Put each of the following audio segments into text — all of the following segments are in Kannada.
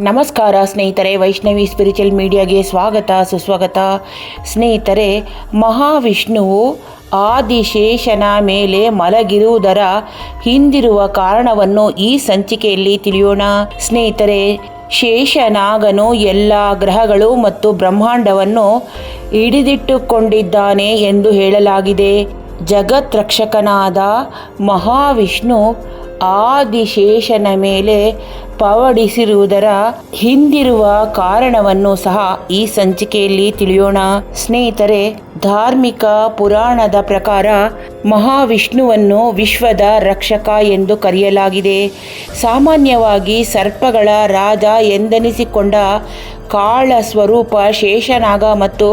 ನಮಸ್ಕಾರ ಸ್ನೇಹಿತರೆ, ವೈಷ್ಣವಿ ಸ್ಪಿರಿಚುವಲ್ ಮೀಡಿಯಾಗೆ ಸ್ವಾಗತ, ಸುಸ್ವಾಗತ. ಸ್ನೇಹಿತರೆ, ಮಹಾವಿಷ್ಣುವು ಆದಿಶೇಷನ ಮೇಲೆ ಮಲಗಿರುವುದರ ಹಿಂದಿರುವ ಕಾರಣವನ್ನು ಈ ಸಂಚಿಕೆಯಲ್ಲಿ ತಿಳಿಯೋಣ. ಸ್ನೇಹಿತರೆ, ಶೇಷನಾಗನು ಎಲ್ಲ ಗ್ರಹಗಳು ಮತ್ತು ಬ್ರಹ್ಮಾಂಡವನ್ನು ಹಿಡಿದಿಟ್ಟುಕೊಂಡಿದ್ದಾನೆ ಎಂದು ಹೇಳಲಾಗಿದೆ. ಜಗತ್ ರಕ್ಷಕನಾದ ಮಹಾವಿಷ್ಣು ಆದಿಶೇಷನ ಮೇಲೆ ಪವಡಿಸಿರುವುದರ ಹಿಂದಿರುವ ಕಾರಣವನ್ನು ಸಹ ಈ ಸಂಚಿಕೆಯಲ್ಲಿ ತಿಳಿಯೋಣ. ಸ್ನೇಹಿತರೆ, ಧಾರ್ಮಿಕ ಪುರಾಣದ ಪ್ರಕಾರ ಮಹಾವಿಷ್ಣುವನ್ನು ವಿಶ್ವದ ರಕ್ಷಕ ಎಂದು ಕರೆಯಲಾಗಿದೆ. ಸಾಮಾನ್ಯವಾಗಿ ಸರ್ಪಗಳ ರಾಜ ಎಂದೆನಿಸಿಕೊಂಡ ಕಾಳ ಸ್ವರೂಪ ಶೇಷನಾಗ ಮತ್ತು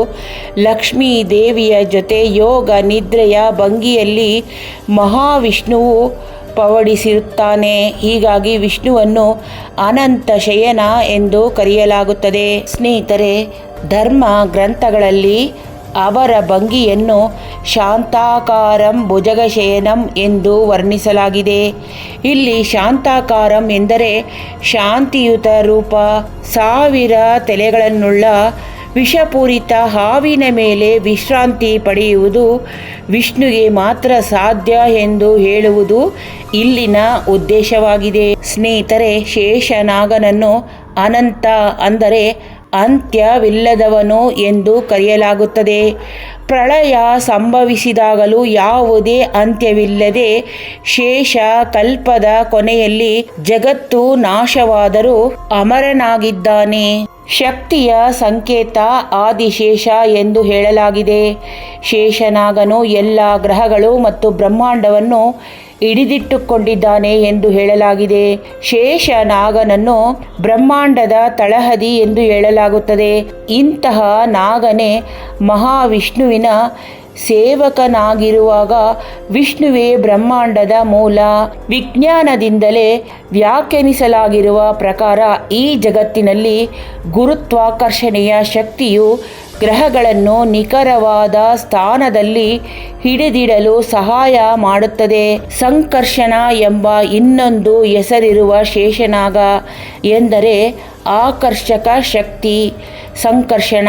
ಲಕ್ಷ್ಮೀ ದೇವಿಯ ಜೊತೆ ಯೋಗ, ನಿದ್ರೆಯ ಭಂಗಿಯಲ್ಲಿ ಮಹಾವಿಷ್ಣುವು ಪವಡಿಸಿರುತ್ತಾನೆ ಹೀಗಾಗಿ ವಿಷ್ಣುವನ್ನು ಅನಂತ ಶಯನ ಎಂದು ಕರೆಯಲಾಗುತ್ತದೆ. ಸ್ನೇಹಿತರೆ, ಧರ್ಮ ಗ್ರಂಥಗಳಲ್ಲಿ ಅವರ ಭಂಗಿಯನ್ನು ಶಾಂತಾಕಾರಂ ಭುಜಗಶಯನಂ ಎಂದು ವರ್ಣಿಸಲಾಗಿದೆ. ಇಲ್ಲಿ ಶಾಂತಾಕಾರಂ ಎಂದರೆ ಶಾಂತಿಯುತ ರೂಪ, ಸಾವಿರ ತಲೆಗಳನ್ನುಳ್ಳ ವಿಷಪೂರಿತ ಹಾವಿನ ಮೇಲೆ ವಿಶ್ರಾಂತಿ ಪಡೆಯುವುದು ವಿಷ್ಣುಗೆ ಮಾತ್ರ ಸಾಧ್ಯ ಎಂದು ಹೇಳುವುದು ಇಲ್ಲಿನ ಉದ್ದೇಶವಾಗಿದೆ. ಸ್ನೇಹಿತರೆ, ಶೇಷನಾಗನನ್ನು ಅನಂತ ಅಂದರೆ ಅಂತ್ಯವಿಲ್ಲದವನು ಎಂದು ಕರೆಯಲಾಗುತ್ತದೆ. ಪ್ರಳಯ ಸಂಭವಿಸಿದಾಗಲೂ ಯಾವುದೇ ಅಂತ್ಯವಿಲ್ಲದೆ ಶೇಷ ಕಲ್ಪದ ಕೊನೆಯಲ್ಲಿ ಜಗತ್ತು ನಾಶವಾದರೂ ಅಮರನಾಗಿದ್ದಾನೆ. ಶಕ್ತಿಯ ಸಂಕೇತ ಆದಿಶೇಷ ಎಂದು ಹೇಳಲಾಗಿದೆ. ಶೇಷನಾಗನು ಎಲ್ಲ ಗ್ರಹಗಳು ಮತ್ತು ಬ್ರಹ್ಮಾಂಡವನ್ನು ಹಿಡಿದಿಟ್ಟುಕೊಂಡಿದ್ದಾನೆ ಎಂದು ಹೇಳಲಾಗಿದೆ. ಶೇಷನಾಗನನ್ನು ಬ್ರಹ್ಮಾಂಡದ ತಳಹದಿ ಎಂದು ಹೇಳಲಾಗುತ್ತದೆ. ಇಂತಹ ನಾಗನೇ ಮಹಾವಿಷ್ಣುವಿನ ಸೇವಕನಾಗಿರುವಾಗ ವಿಷ್ಣುವೇ ಬ್ರಹ್ಮಾಂಡದ ಮೂಲ. ವಿಜ್ಞಾನದಿಂದಲೇ ವ್ಯಾಖ್ಯಾನಿಸಲಾಗಿರುವ ಪ್ರಕಾರ ಈ ಜಗತ್ತಿನಲ್ಲಿ ಗುರುತ್ವಾಕರ್ಷಣೆಯ ಶಕ್ತಿಯು ಗ್ರಹಗಳನ್ನು ನಿಖರವಾದ ಸ್ಥಾನದಲ್ಲಿ ಹಿಡಿದಿಡಲು ಸಹಾಯ ಮಾಡುತ್ತದೆ. ಸಂಕರ್ಷಣ ಎಂಬ ಇನ್ನೊಂದು ಹೆಸರಿರುವ ಶೇಷನಾಗ ಎಂದರೆ ಆಕರ್ಷಕ ಶಕ್ತಿ, ಸಂಕರ್ಷಣ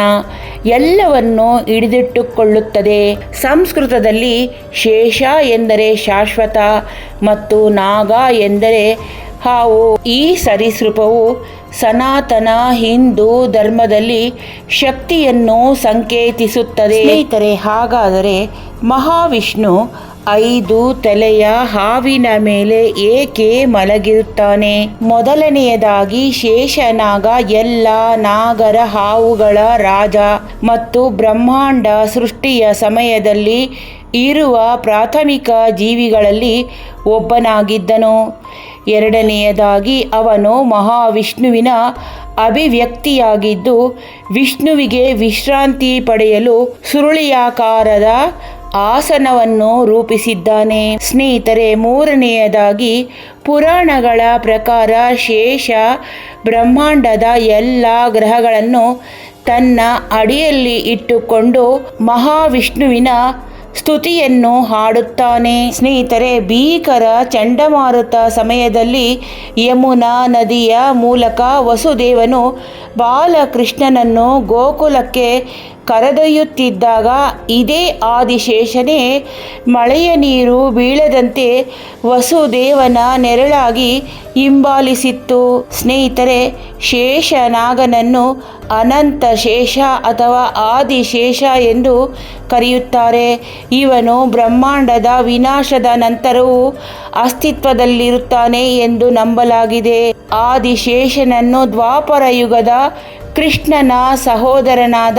ಎಲ್ಲವನ್ನು ಹಿಡಿದಿಟ್ಟುಕೊಳ್ಳುತ್ತದೆ. ಸಂಸ್ಕೃತದಲ್ಲಿ ಶೇಷ ಎಂದರೆ ಶಾಶ್ವತ ಮತ್ತು ನಾಗ ಎಂದರೆ ಹಾವು. ಈ ಸರೀಸೃಪವು ಸನಾತನ ಹಿಂದೂ ಧರ್ಮದಲ್ಲಿ ಶಕ್ತಿಯನ್ನು ಸಂಕೇತಿಸುತ್ತದೆ. ಇತರೆ ಹಾಗಾದರೆ ಮಹಾವಿಷ್ಣು ಐದು ತಲೆಯ ಹಾವಿನ ಮೇಲೆ ಏಕೆ ಮಲಗಿರುತ್ತಾನೆ? ಮೊದಲನೆಯದಾಗಿ ಶೇಷನಾಗ ಎಲ್ಲ ನಾಗರ ಹಾವುಗಳ ರಾಜ ಮತ್ತು ಬ್ರಹ್ಮಾಂಡ ಸೃಷ್ಟಿಯ ಸಮಯದಲ್ಲಿ ಇರುವ ಪ್ರಾಥಮಿಕ ಜೀವಿಗಳಲ್ಲಿ ಒಬ್ಬನಾಗಿದ್ದನು. ಎರಡನೆಯದಾಗಿ ಅವನು ಮಹಾವಿಷ್ಣುವಿನ ಅಭಿವ್ಯಕ್ತಿಯಾಗಿದ್ದು, ವಿಷ್ಣುವಿಗೆ ವಿಶ್ರಾಂತಿ ಪಡೆಯಲು ಸುರುಳಿಯಾಕಾರದ ಆಸನವನ್ನು ರೂಪಿಸಿದ್ದಾನೆ. ಸ್ನೇಹಿತರೆ, ಮೂರನೆಯದಾಗಿ ಪುರಾಣಗಳ ಪ್ರಕಾರ ಶೇಷ ಬ್ರಹ್ಮಾಂಡದ ಎಲ್ಲ ಗ್ರಹಗಳನ್ನು ತನ್ನ ಅಡಿಯಲ್ಲಿ ಇಟ್ಟುಕೊಂಡು ಮಹಾವಿಷ್ಣುವಿನ ಸ್ತುತಿಯನ್ನು ಹಾಡುತ್ತಾನೆ. ಸ್ನೇಹಿತರೆ, ಭೀಕರ ಚಂಡಮಾರುತ ಸಮಯದಲ್ಲಿ ಯಮುನಾ ನದಿಯ ಮೂಲಕ ವಸುದೇವನು ಬಾಲಕೃಷ್ಣನನ್ನು ಗೋಕುಲಕ್ಕೆ ಕರೆದೊಯ್ಯುತ್ತಿದ್ದಾಗ ಇದೇ ಆದಿಶೇಷನೇ ಮಳೆಯ ನೀರು ಬೀಳದಂತೆ ವಸುದೇವನ ನೆರಳಾಗಿ ಹಿಂಬಾಲಿಸಿತ್ತು. ಸ್ನೇಹಿತರೆ, ಶೇಷನಾಗನನ್ನು ಅನಂತ ಶೇಷ ಅಥವಾ ಆದಿಶೇಷ ಎಂದು ಕರೆಯುತ್ತಾರೆ. ಇವನು ಬ್ರಹ್ಮಾಂಡದ ವಿನಾಶದ ನಂತರವೂ ಅಸ್ತಿತ್ವದಲ್ಲಿರುತ್ತಾನೆ ಎಂದು ನಂಬಲಾಗಿದೆ. ಆದಿಶೇಷನನ್ನು ದ್ವಾಪರ ಯುಗದ ಕೃಷ್ಣನ ಸಹೋದರನಾದ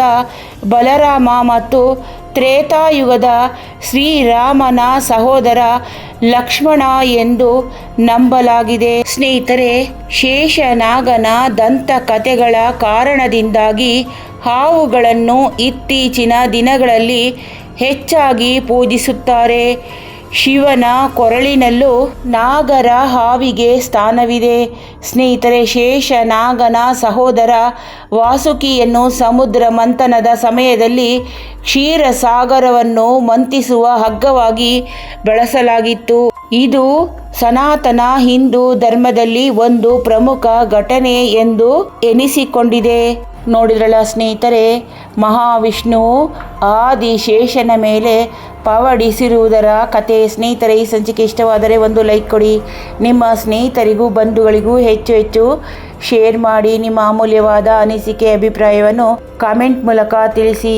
ಬಲರಾಮ ಮತ್ತು ತ್ರೇತಾಯುಗದ ಶ್ರೀರಾಮನ ಸಹೋದರ ಲಕ್ಷ್ಮಣ ಎಂದು ನಂಬಲಾಗಿದೆ. ಸ್ನೇಹಿತರೆ, ಶೇಷನಾಗನ ದಂತಕಥೆಗಳ ಕಾರಣದಿಂದಾಗಿ ಹಾವುಗಳನ್ನು ಇತ್ತೀಚಿನ ದಿನಗಳಲ್ಲಿ ಹೆಚ್ಚಾಗಿ ಪೂಜಿಸುತ್ತಾರೆ. ಶಿವನ ಕೊರಳಿನಲ್ಲೂ ನಾಗರ ಹಾವಿಗೆ ಸ್ಥಾನವಿದೆ. ಸ್ನೇಹಿತರೆ, ಶೇಷ ನಾಗನ ಸಹೋದರ ವಾಸುಕಿಯನ್ನು ಸಮುದ್ರ ಮಂಥನದ ಸಮಯದಲ್ಲಿ ಕ್ಷೀರಸಾಗರವನ್ನು ಮಂತಿಸುವ ಹಗ್ಗವಾಗಿ ಬಳಸಲಾಗಿತ್ತು. ಇದು ಸನಾತನ ಹಿಂದೂ ಧರ್ಮದಲ್ಲಿ ಒಂದು ಪ್ರಮುಖ ಘಟನೆ ಎಂದು ಎನಿಸಿಕೊಂಡಿದೆ. ನೋಡಿದ್ರಲ್ಲ ಸ್ನೇಹಿತರೆ ಮಹಾವಿಷ್ಣುವು ಆದಿಶೇಷನ ಮೇಲೆ ಪವಡಿಸಿರುವುದರ ಕತೆ ಸ್ನೇಹಿತರೆ, ಈ ಸಂಚಿಕೆ ಇಷ್ಟವಾದರೆ ಒಂದು ಲೈಕ್ ಕೊಡಿ. ನಿಮ್ಮ ಸ್ನೇಹಿತರಿಗೂ, ಬಂಧುಗಳಿಗೂ ಹೆಚ್ಚು ಹೆಚ್ಚು ಶೇರ್ ಮಾಡಿ ನಿಮ್ಮ ಅಮೂಲ್ಯವಾದ ಅನಿಸಿಕೆ ಅಭಿಪ್ರಾಯವನ್ನು ಕಾಮೆಂಟ್ ಮೂಲಕ ತಿಳಿಸಿ.